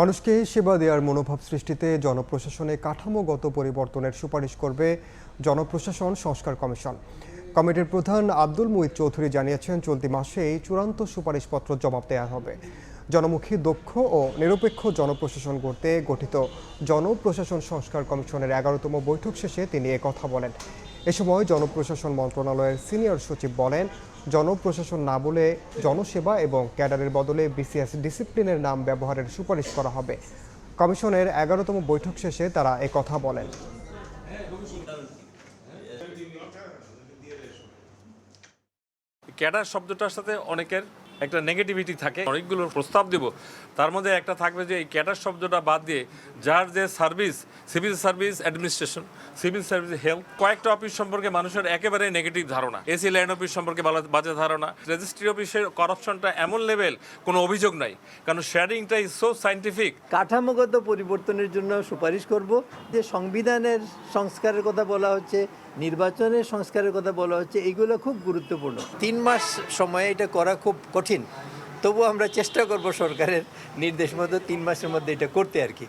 মানুষকে সেবা দেওয়ার মনোভাব সৃষ্টিতে জনপ্রশাসনে কাঠামোগত পরিবর্তনের সুপারিশ করবে জনপ্রশাসন সংস্কার কমিশন। কমিটির প্রধান আব্দুল মুহিত চৌধুরী জানিয়েছেন, চলতি মাসেই চূড়ান্ত সুপারিশপত্র জমা দেওয়া হবে। জনমুখী, দক্ষ ও নিরপেক্ষ জনপ্রশাসন গড়তে গঠিত জনপ্রশাসন সংস্কার কমিশনের এগারোতম বৈঠক শেষে তিনি কথা বলেন। এ সময় জনপ্রশাসন মন্ত্রণালয়ের সিনিয়র সচিব বলেন, জনপ্রশাসন না বলে জনসেবা এবং ক্যাডারের বদলে বিসিএস ডিসিপ্লিনের নাম ব্যবহারের সুপারিশ করা হবে। কমিশনের এগারোতম বৈঠক শেষে তারা কথা বলেন। ক্যাডার শব্দটার সাথে অনেকের একটা নেগেটিভিটি থাকে। অনেকগুলো প্রস্তাব দেব। তার মধ্যে একটা থাকবে যে এই ক্যাডার শব্দটা বাদ দিয়ে যার যে service, civil service administration, civil service health, কয়েকটা অফিস সম্পর্কে মানুষের একেবারে নেগেটিভ ধারণা। এসি ল্যান্ড অফিস সম্পর্কে বাজে ধারণা। রেজিস্ট্রি অফিসের করাপশনটা এমন লেভেল, কোনো অভিযোগ নাই। কারণ শেয়ারিংটা ইজ সো সাইন্টিফিক কাঠামোগত পরিবর্তনের জন্য সুপারিশ করব। যে সংবিধানের সংস্কারের কথা বলা হচ্ছে, নির্বাচনের সংস্কারের কথা বলা হচ্ছে, এগুলো খুব গুরুত্বপূর্ণ। তিন মাস সময়ে এটা করা খুব কঠিন। তবু আমরা চেষ্টা করব সরকারের নির্দেশ মতো তিন মাসের মধ্যে এটা করতে আর কি।